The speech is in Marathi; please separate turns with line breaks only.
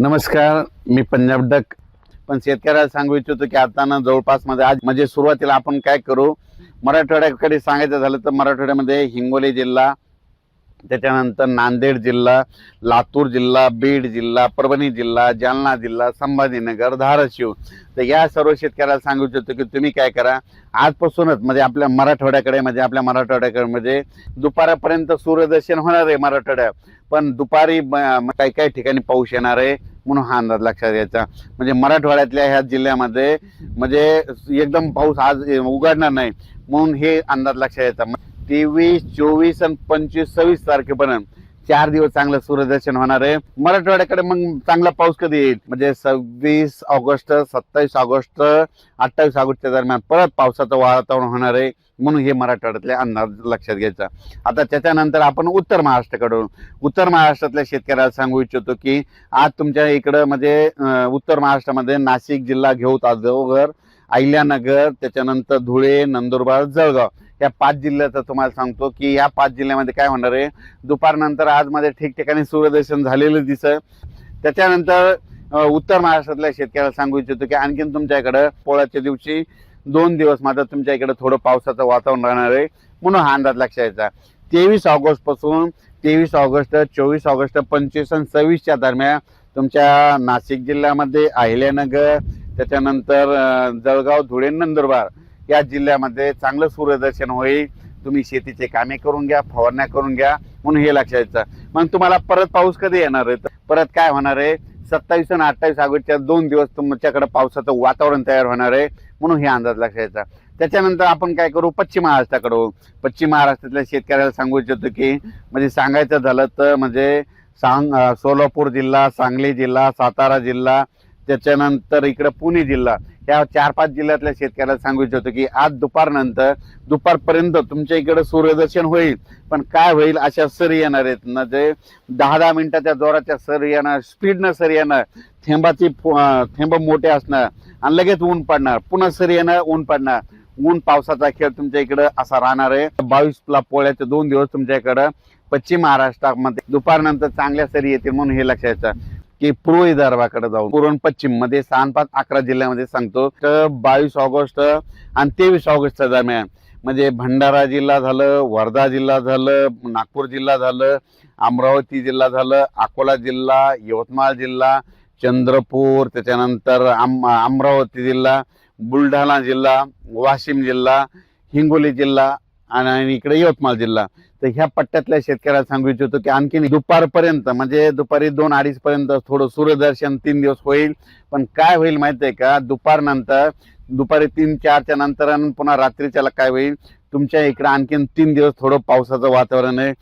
नमस्कार मी पंजाब डक. पण शेतकऱ्याला सांगू इच्छितो की आता ना जवळपासमध्ये आज म्हणजे सुरुवातीला आपण काय करू? मराठवाड्याकडे सांगायचं झालं तर मराठवाड्यामध्ये हिंगोली जिल्हा त्याच्यानंतर नांदेड जिल्हा लातूर जिल्हा बीड जिल्हा परभणी जिल्हा जालना जिल्हा संभाजीनगर धाराशिव. तर या सर्व शेतकऱ्याला सांगू इच्छितो की तुम्ही काय करा आजपासूनच म्हणजे आपल्या मराठवाड्याकडे म्हणजे आपल्या मराठवाड्याकडे म्हणजे दुपारापर्यंत सूर्यदर्शन होणार आहे मराठवाड्यात. पण दुपारी काही काही ठिकाणी पाऊस येणार आहे म्हणून हा अंदाज लक्षात घ्यायचा. म्हणजे मराठवाड्यातल्या ह्या जिल्ह्यामध्ये म्हणजे एकदम पाऊस आज उघडणार नाही म्हणून हे अंदाज लक्षात घ्यायचा तेवीस चोवीस आणि पंचवीस सव्वीस तारखेपर्यंत. चार दिवस चांगलं सूर्यदर्शन होणार आहे. मराठवाड्याकडे मग चांगला पाऊस कधी येईल? म्हणजे सव्वीस ऑगस्ट सत्तावीस ऑगस्ट अठ्ठावीस ऑगस्टच्या दरम्यान परत पावसाचं वातावरण होणार आहे. म्हणून हे मराठवाड्यातले अंदाज लक्षात घ्यायचा. आता त्याच्यानंतर आपण उत्तर महाराष्ट्राकडून. उत्तर महाराष्ट्रातल्या शेतकऱ्याला सांगू इच्छितो की आज तुमच्या इकडं म्हणजे उत्तर महाराष्ट्रामध्ये नाशिक जिल्हा घेऊ ताजोगर अहिल्यानगर त्याच्यानंतर धुळे नंदुरबार जळगाव. या पाच जिल्ह्याचं तुम्हाला सांगतो की या पाच जिल्ह्यामध्ये काय होणार आहे? दुपारनंतर आजमध्ये ठिकठिकाणी सूर्यदर्शन झालेलं दिसत त्याच्यानंतर उत्तर महाराष्ट्रातल्या शेतकऱ्याला सांगू इच्छितो की आणखीन तुमच्या इकडं पोळ्याच्या दिवशी दोन दिवस मात्र तुमच्या इकडे थोडं पावसाचं वातावरण राहणार आहे. म्हणून हा अंदाज लक्षात यायचा तेवीस ऑगस्टपासून तेवीस ऑगस्ट चोवीस ऑगस्ट पंचवीस आणि सव्वीसच्या दरम्यान तुमच्या नाशिक जिल्ह्यामध्ये अहिल्यानगर त्याच्यानंतर जळगाव धुळे नंदुरबार या जिल्ह्यामध्ये चांगलं सूर्यदर्शन होईल. तुम्ही शेतीचे कामे करून घ्या फवारण्या करून घ्या म्हणून हे लक्षात यायचं मग तुम्हाला परत पाऊस कधी येणार आहे? परत काय होणार आहे? सत्तावीस आणि अठ्ठावीस ऑगस्टच्या दोन दिवस तुमच्याकडे पावसाचं वातावरण तयार होणार आहे म्हणून हे अंदाज लक्षात यायचा त्याच्यानंतर आपण काय करू? पश्चिम महाराष्ट्राकडे पश्चिम महाराष्ट्रातल्या शेतकऱ्याला सांगू इच्छितो की म्हणजे सांगायचं झालं तर म्हणजे सांग सोलापूर जिल्हा सांगली जिल्हा सातारा जिल्हा त्याच्यानंतर इकडं पुणे जिल्हा. या चार पाच जिल्ह्यातल्या शेतकऱ्याला सांगू इच्छितो की आज दुपारनंतर दुपारपर्यंत तुमच्या इकडे सूर्यदर्शन होईल. पण काय होईल अशा सरी येणार आहेत. म्हणजे दहा दहा मिनिटाच्या जोराच्या सरी येणार स्पीडनं सरी येणार थेंबाची थेंब मोठे असणार आणि लगेच ऊन पडणार. पुन्हा सरी येणार ऊन पडणार. ऊन पावसाचा खेळ तुमच्या इकडं असा राहणार आहे. बावीस ला पोळ्याचे दोन दिवस तुमच्या इकडं पश्चिम महाराष्ट्रामध्ये दुपारनंतर चांगल्या सरी येतील म्हणून हे लक्षात येतं की पूर्व विदर्भाकडे जाऊन पूर्व पश्चिममध्ये सहा पाच अकरा जिल्ह्यामध्ये सांगतो. तर बावीस ऑगस्ट आणि तेवीस ऑगस्टच्या दरम्यान म्हणजे भंडारा जिल्हा झालं वर्धा जिल्हा झालं नागपूर जिल्हा झालं अमरावती जिल्हा झालं अकोला जिल्हा यवतमाळ जिल्हा चंद्रपूर त्याच्यानंतर आम अमरावती जिल्हा बुलढाणा जिल्हा वाशिम जिल्हा हिंगोली जिल्हा आणि इकडे यवतमाळ जिल्हा. तर ह्या पट्ट्यातल्या शेतकऱ्याला सांगू इच्छितो की आणखीन दुपारपर्यंत म्हणजे दुपारी दोन अडीच पर्यंत थोडं सूर्यदर्शन तीन दिवस होईल. पण काय होईल माहितीये का? दुपारनंतर दुपारी तीन चारच्या नंतर आणि पुन्हा रात्रीच्याला काय होईल? तुमच्या इकडे आणखीन तीन दिवस थोडं पावसाचं वातावरण आहे.